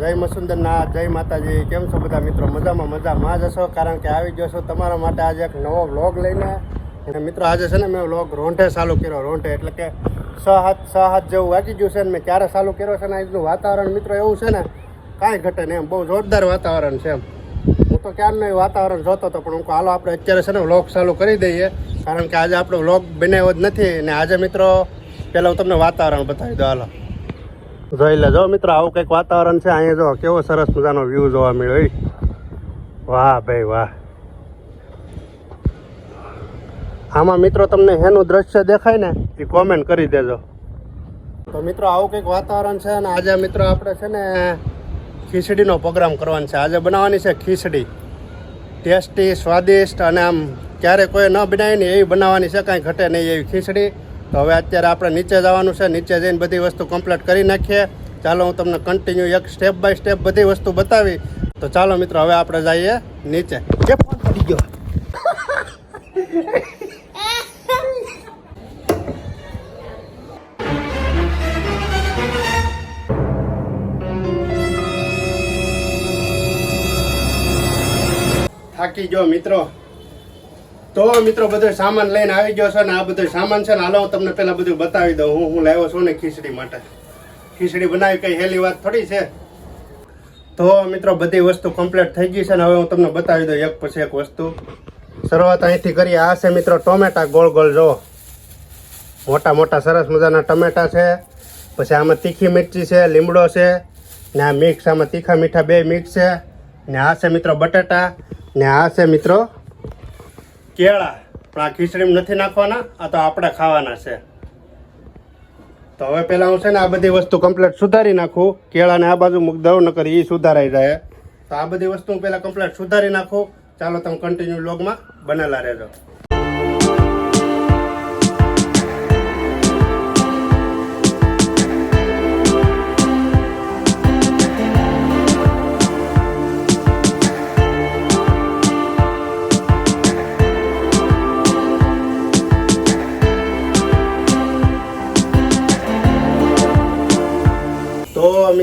જય મસુંદરના જય માતાજી. કેમ છો બધા મિત્રો? મજામાં મજામાં જ હશો? કારણ કે આવી ગયો છો તમારા માટે આજે એક નવો વ્લોગ લઈને. અને મિત્રો, આજે છે ને મેં વ્લોગ રોંઢે ચાલુ કર્યો, રોંઢે. એટલે કે છ હાથ જેવું વાગી ગયું છે ને મેં ક્યારે ચાલુ કર્યો છે ને આજનું વાતાવરણ? મિત્રો, એવું છે ને, કાંઈ ઘટે નહીં. એમ બહુ જોરદાર વાતાવરણ છે એમ. હું તો ક્યારનું એ વાતાવરણ જોતો હતો, પણ હું હાલો, આપણે અત્યારે છે ને વ્લોગ ચાલુ કરી દઈએ. કારણ કે આજે આપણો વ્લોગ બનાવ્યો જ નથી. અને આજે, મિત્રો, પહેલાં હું તમને વાતાવરણ બતાવી દઉં. હાલો. જોઈ લેજો મિત્ર, આવું કંઈક વાતાવરણ છે, અહીંયા જો કેવો સરસ મજાનો વ્યૂ જોવા મળ્યો. વાહ ભાઈ વાહ. આમાં મિત્રો તમને હેનું દ્રશ્ય દેખાય ને એ કોમેન્ટ કરી દેજો. તો મિત્રો, આવું કંઈક વાતાવરણ છે અને આજે મિત્રો આપણે છે ને ખીચડીનો પ્રોગ્રામ કરવાનો છે. આજે બનાવવાની છે ખીચડી. ટેસ્ટી, સ્વાદિષ્ટ અને આમ ક્યારે કોઈ ન બનાવીને એવી બનાવવાની છે, કાંઈ ઘટે નહીં એવી ખીચડી. તો હવે અત્યારે આપણે નીચે જવાનું છે. નીચે જઈને બધી વસ્તુ કમ્પ્લીટ કરી નાખીએ. ચાલો હું તમને કન્ટિન્યુ એક સ્ટેપ બાય સ્ટેપ બધી વસ્તુ બતાવી. તો ચાલો મિત્રો હવે આપણે જઈએ નીચે. જે ફોન પડી ગયો. થાકી ગયો મિત્રો. તો મિત્રો બધો સામાન લઈને આવી ગયો છે ને આ બધો સામાન છે ને હાલો હું તમને પેલા બધું બતાવી દઉં. હું હું લાવ્યો છું ને ખીચડી માટે. ખીચડી બનાવી કઈ હેલી વાત થોડી છે? તો મિત્રો બધી વસ્તુ કમ્પ્લીટ થઈ ગઈ છે ને હવે હું તમને બતાવી દઉં એક પછી એક વસ્તુ. શરૂઆત અહીંથી કરી આ છે મિત્રો ટોમેટા ગોળ ગોળ, જો. મોટા મોટા સરસ મજાના ટમેટા છે. પછી આમાં તીખી મિરચી છે, લીમડો છે, ને આ મિક્સ, આમાં તીખા મીઠા બે મિક્સ છે. ને આ છે મિત્રો બટાટા, ને આ છે મિત્રો કેળા. પણ આ ખીચડીમાં નથી નાખવાના, આ તો આપણે ખાવાના છે. તો હવે પહેલાં હું છે ને આ બધી વસ્તુ કમ્પ્લીટ સુધારી નાખું. કેળાને આ બાજુ મૂક દઉં નકર એ સુધારાઈ જાય. તો આ બધી વસ્તુ હું પહેલાં કમ્પ્લીટ સુધારી નાખું. ચાલો તમે કન્ટિન્યુ લોગમાં બનેલા રહેજો.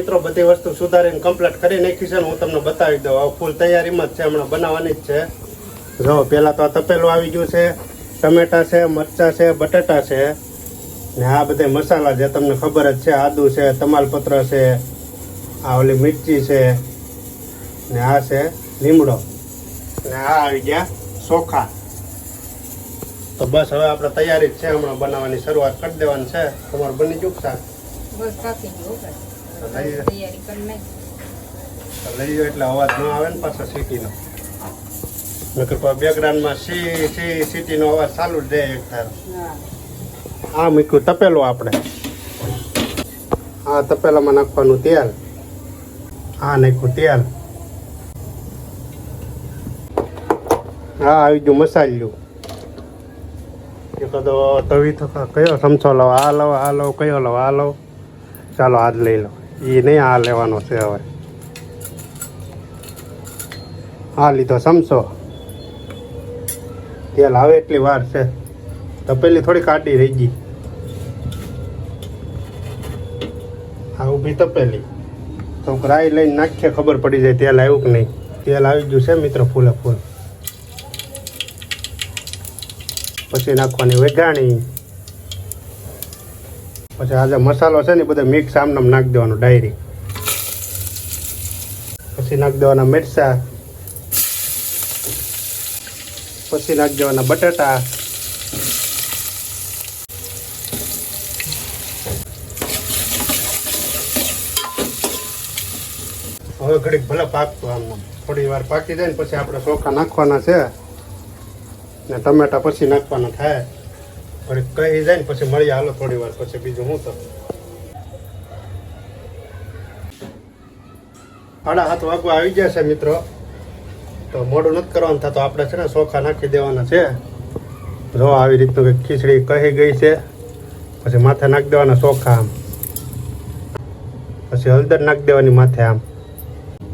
મિત્રો, બધી વસ્તુ સુધારીને કમ્પ્લીટ કરી નાખી છે હું તમને બતાવી દઉં. આ ફૂલ તૈયારીમાં જ છે, હમણાં બનાવવાની જ છે. જો, પહેલાં તો આ તપેલું આવી ગયું છે, ટમેટા છે, મરચાં છે, બટાટા છે, ને આ બધા મસાલા જે તમને ખબર જ છે, આદુ છે, તમાલપત્ર છે, આ ઓલી મિરચી છે, ને આ છે લીમડો. ને આ આવી ગયા ચોખા. તો બસ હવે આપણે તૈયારી જ છે, હમણાં બનાવવાની શરૂઆત કરી દેવાની છે. તમારું બની શાક? બસ લઈ લે. તૈયારી કરી નાખ. લઈ જાઓ એટલે અવાજ ન આવે ને પાછો સિટીનો. નકર બેકગ્રાઉન્ડમાં સી સી સીટીનો અવાજ ચાલુ જ રહે એક હા. આ મૂક્યું તપેલું આપણે. આ તપેલામાં નાખવાનું તેલ. આ નાખ્યું તેલ. હા આવી ગયું મસાલ્યું. એકાદો તવી થકા કયો? સમસો લવ આ લવ આ લવ કયો લવ આ લવ ચાલો આજ લઈ લો એ નહીં આ લેવાનો છે હવે. આ લીધો સમસો. તેલ આવે એટલી વાર છે. તપેલી થોડી કાઢી રહી ગઈ. આ ઊભી તપેલી. તો રાઈ લઈને નાખીએ, ખબર પડી જાય તેલ આવ્યું કે નહીં. તેલ આવી ગયું છે મિત્ર, ફૂલે ફૂલ. પછી નાખવાની વેગાણી પછી આજે મસાલો છે ને બધા મિક્સ આમનામ નાખી દેવાનો ડાયરી પછી નાખી દેવાના મિરસા પછી નાખી દેવાના બટાટા. હવે ઘડીક ભલે પાકતું આમ. થોડી વાર પાકી જાય ને પછી આપણે ચોખા નાખવાના છે. ને ટમેટા પછી નાખવાના થાય. ઘડીક કહી જાય ને પછી મળીએ હાલો થોડી વાર, પછી બીજું હું તો સાડા હાથ વાગવા આવી ગયા છે મિત્રો. તો મોડું નથી કરવાનું થતું. આપણે છે ને ચોખા નાખી દેવાના છે. જો આવી રીતનું કંઈક ખીચડી કહી ગઈ છે. પછી માથે નાખી દેવાના ચોખા આમ. પછી હળદર નાખી દેવાની માથે આમ.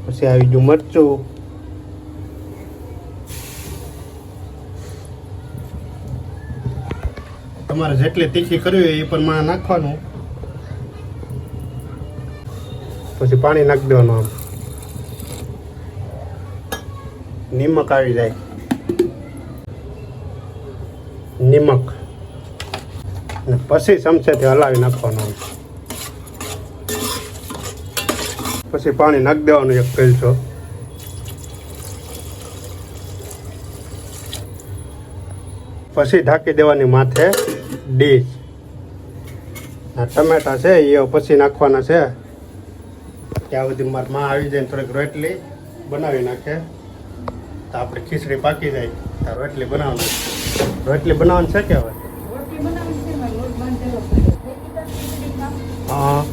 પછી આવી ગયું મરચું. તમારે જેટલી તીખી કરવી હોય એ પ્રમાણે નાખવાનું. પછી પાણી નાખી દેવાનું આમ. નિમક આવી જાય. નિમક. અને પછી ચમચેથી હલાવી નાખવાનું પછી પાણી નાખી દેવાનું એક પેલચો પછી ઢાંકી દેવાની માથે ડીશ આ ટમેટા છે એ પછી નાખવાના છે. ત્યાં સુધી મારા માં આવી જાય થોડીક રોટલી બનાવી નાખે. તો આપણે ખીચડી પાકી જાય. તો રોટલી બનાવવાની રોટલી બનાવવાની છે કે હવે? હા.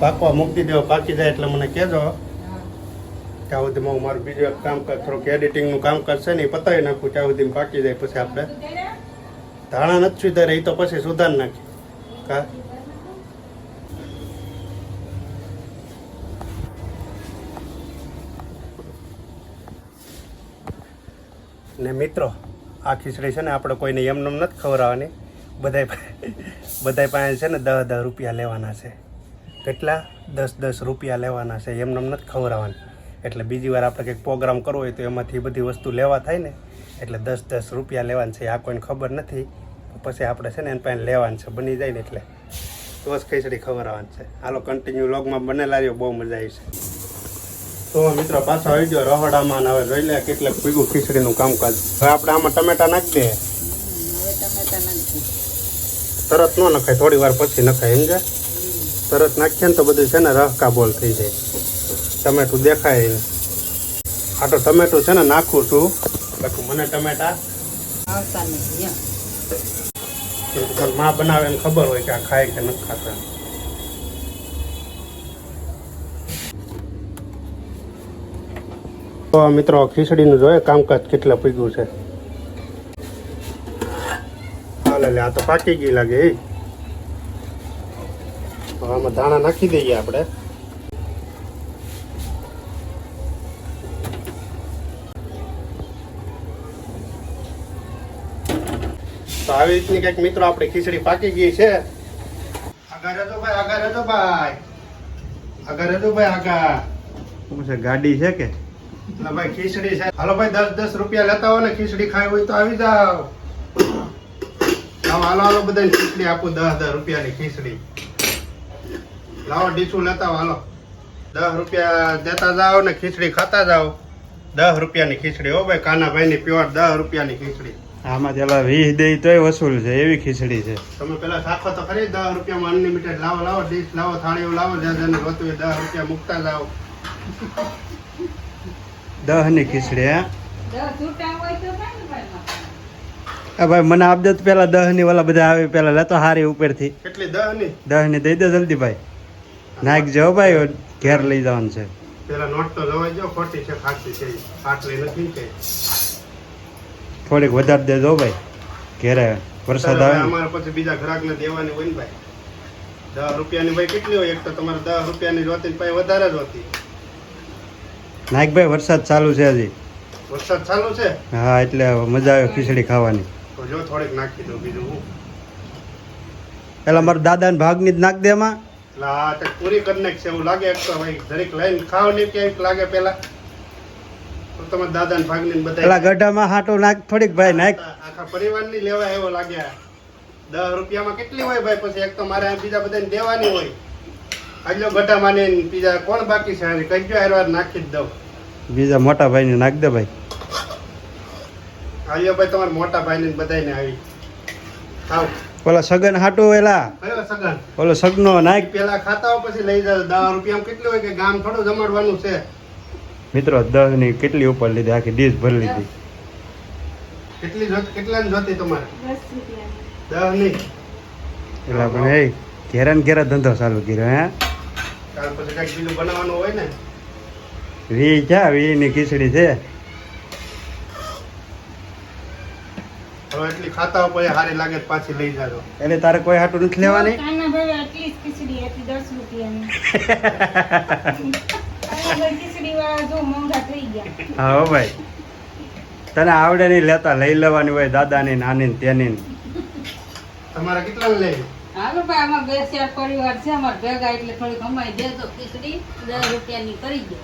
પાકવા મૂકી દેવો પાકી જાય એટલે મને કહેજો. ત્યાં સુધીમાં હું મારું બીજું એક કામકાજ થોડુંક એડિટિંગનું કામ કરશે ને એ પતાવી નાખું, ત્યાં સુધી પાકી જાય પછી આપણે. ધાણા નથી સુધારે એ તો પછી સુધારી નાખી કા? ને મિત્રો, આ ખીચડી છે ને આપણે કોઈને એમને નથી ખવડાવવાની. બધાય બધાય પાસે છે ને દસ દસ રૂપિયા લેવાના છે. કેટલા? દસ દસ રૂપિયા લેવાના છે એમને નથી ખવડાવવાની. એટલે બીજી વાર આપણે કંઈક પ્રોગ્રામ કરવો હોય તો એમાંથી બધી વસ્તુ લેવા થાય ને, એટલે દસ દસ રૂપિયા લેવાના છે, આ કોઈને ખબર નથી પછી આપણે છે ને એને પાસે લેવાનું છે, બની જાય ને એટલે. તો જ ખીચડી આવવાની છે. હાલો કન્ટિન્યુ લોગમાં બનેલા રહ્યો, બહુ મજા આવી છે. તો મિત્રો, પાછો આવી ગયો રહોડામાં હવે જોઈ લે કેટલે પીગું ખીચડીનું કામકાજ. હવે આપણે આમાં ટમેટા નાખી દે હવે ટમેટા નાખી. તરત ન નખાય, થોડી વાર પછી નખાય સમજે તરત નાખીએ ને તો બધું છે ને રહકા બોલ થઈ જાય. ટમેટું દેખાય. આ તો ટમેટું છે ને નાખું છું. બાકી મને ટમેટા આવતા નથી માં બનાવે એને ખબર હોય કે આ ખાય કે નથી ખાતા. તો મિત્રો ખીચડીનું જોઈએ કામકાજ કેટલા પીગું છે? હાલે લે આ તો પાકી ગઈ લાગે આમાં ધાણા નાખી દઈએ આપણે. તો આવી રીતની કંઈક મિત્રો આપણી ખીચડી પાકી ગઈ છે. આગળ હતો ભાઈ આગળ હતો ભાઈ. આગળ હતો ભાઈ આગળ શું છે ગાડી છે કે? ભાઈ ખીચડી છે. હાલો ભાઈ દસ દસ રૂપિયા લેતા હો ને ખીચડી ખાવી હોય તો આવી જાઓ. હાલો હાલો બધા ખીચડી આપું દસ દસ રૂપિયાની ખીચડી. લાવો ડીશું લેતા હોય હાલો. દસ રૂપિયા દેતા જાઓ ને ખીચડી ખાતા જાઓ. દસ રૂપિયાની ખીચડી હો ભાઈ કાનાભાઈની પ્યોર દસ રૂપિયાની ખીચડી. આમાં પેલા વીસ દઈ તોય વસૂલ છે એવી ખીચડી છે. તમે પેલા સાખો તો ખરી દસ રૂપિયામાં અનલિમિટેડ લાવો લાવો ડીશ લાવો થાળીઓ લાવો જ્યાં જેને જોતું હોય દસ રૂપિયા મૂકતા લાવો. દહની ખીચડી હે? દસ છૂટા હોય તો કાંઈ ભાઈ આ ભાઈ મને આપજો તો પેલા દહની વાલા બધા આવે પેલા લેતો હારી ઉપરથી. કેટલી દહની દહની દઈ દે જલ્દી ભાઈ. નાખ જો ભાઈ ઘેર લઈ જવાનું છે. પેલા નોટ તો લવાઈ જો ખોટી છે ખાટી છે આટલી નથી કે. થોડીક વધારે દેજો ભાઈ. ઘેરે વરસાદ આવે. અમારે પછી બીજા ગ્રાહકને દેવાની હોય ને ભાઈ. દસ રૂપિયાની ભાઈ કેટલી હોય? એક તો તમારે દસ રૂપિયાની જોતી ને પછી વધારે જ હોતી. નાયકભાઈ વરસાદ ચાલુ છે હજી. વરસાદ ચાલુ છે? હા એટલે મજા આવે ખીચડી ખાવાની. તો જો થોડીક નાખી દો બીજું હું. પેલા મારા દાદાને ભાગની જ નાખ દે એમાં. એટલે આ તે પૂરી કરી નાખશે એવું લાગે. એક તો ભાઈ જરીક લઈને ખાવ નહીં ક્યાંક લાગે પેલા તો તમારા દાદા ને ભાગની ને પેલા ગઢામાં હાટો નાખ થોડીક ભાઈ નાખ. આખા પરિવારની લેવા એવો લાગ્યા. દસ રૂપિયામાં કેટલી હોય ભાઈ? પછી એક તો મારે બીજા બધાને દેવાની હોય. આજલો ગઢા માને બીજા કોણ બાકી છે? કજો કઈ નાખી જ દઉં. બીજા મોટા ભાઈને નાખ દે ભાઈ. આવ્યો ભાઈ તમારા મોટા ભાઈ ને બધાને આવી. આવ ઓલા સગન હાટો એલા ઓલો સગનો નાખ. પેલા ખાતા પછી લઈ જાવ દસ રૂપિયા કેટલું હોય કે ગામ થોડું જમાડવાનું છે? મિત્રો દહની કેટલી ઉપર લીધી? આખી ડીશ ભરી લીધી. કેટલી જોત કેટલાની જોતી તમારે? દસ નહીં એટલે પણ એ ઘેરા ને ઘેરા ધંધો ચાલુ કર્યો હે? ત્યાર પછી કંઈક બીજું બનાવવાનું હોય ને? વી ક્યાં? વી ની ખીચડી છે. હવે એટલી ખાતા હો પછી હારી લાગે પાછી લઈ જાજો. એટલે તારે કોઈ હાટું નથી લેવાની? કાના ભાઈ આટલી ખીચડી હતી દસ રૂપિયાની. હા ભાઈ. તને આવડે નહીં લેતા લઈ લેવાની હોય દાદાની નાની ને તેની તમારા કેટલા લે હાલો ભાઈ આમાં બે ચાર પરિવાર છે અમાર ભેગા એટલે થોડી કમાઈ દેજો ખીચડી દસ રૂપિયાની કરી દે.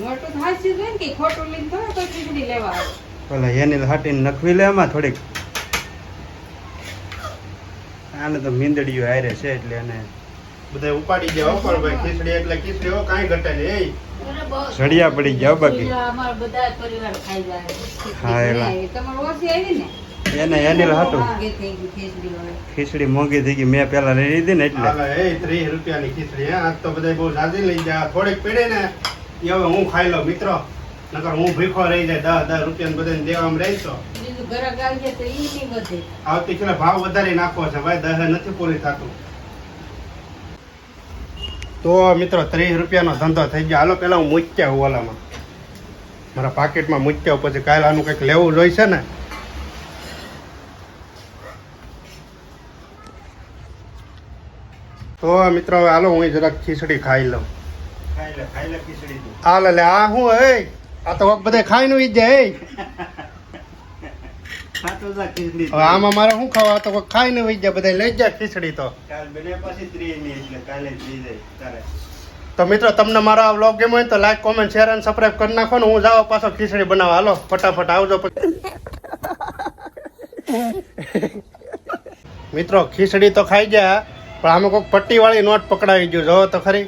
મોટું હોય ને કે ખોટું લઈને થોડા કોઈ ખીચડી લેવા આવે. પેલા એની હાટીને નખવી લે એમાં થોડીક. આને તો મીંદડીઓ હારે છે એટલે એને બધા ઉપાડી ગયા ઉપર ભાઈ ખીચડી એટલે ખીચડી હો કાંઈ ઘટે નહીં. સળિયા પડી ગયા બાકી. એને એની હતું. ખીચડી મોંઘી થઈ ગઈ. મેં પેલા લઈ લીધી ને એટલે. હાલે, એય ત્રીસ રૂપિયાની ખીચડી હે. આજ તો બધા બહુ જાજી લઈ જાય થોડીક પીડે ને એ હવે હું ખાઈ લઉં મિત્રો. નકર હું ભીખો રહી જાય દસ દસ રૂપિયા બધાને દેવામાં રહીશો. બીજું રહીશો આવી જાય તો ઈ નહીં વધે. આવતીકાલે ભાવ વધારી નાખો છે ભાઈ દસ નથી પૂરી થતું. તો મિત્રો ત્રીસ રૂપિયાનો ધંધો થઈ ગયો. હાલો પહેલાં હું મૂચ્યા હું ઓલામાં. મારા પાકીટમાં મૂક્યા પછી કાલે આનું કંઈક લેવું જોઈશે ને? તો મિત્રો હવે હાલો હું જરાક ખીચડી ખાઈ લઉં. ખાઈ લે ખાઈ લે ખીચડી હાલ લે આ હું હે? આ તો બધા નું ઈ જાય હવે આમાં મારે શું ખાવા? તો કોઈ ખાઈને વહી જાય બધા લઈ જાય ખીચડી તો. ની તો મિત્રો તમને મારો આ વ્લોગ ગમ્યો હોય તો લાઈક કોમેન્ટ શેર અને સબસ્ક્રાઇબ કરી નાખો ને હું જાઉં પાછો ખીચડી બનાવવા. હાલો ફટાફટ આવજો મિત્રો ખીચડી તો ખાઈ ગયા પણ આમાં કોઈક પટ્ટી વાળી નોટ પકડાવી ગયું. જો તો ખરી.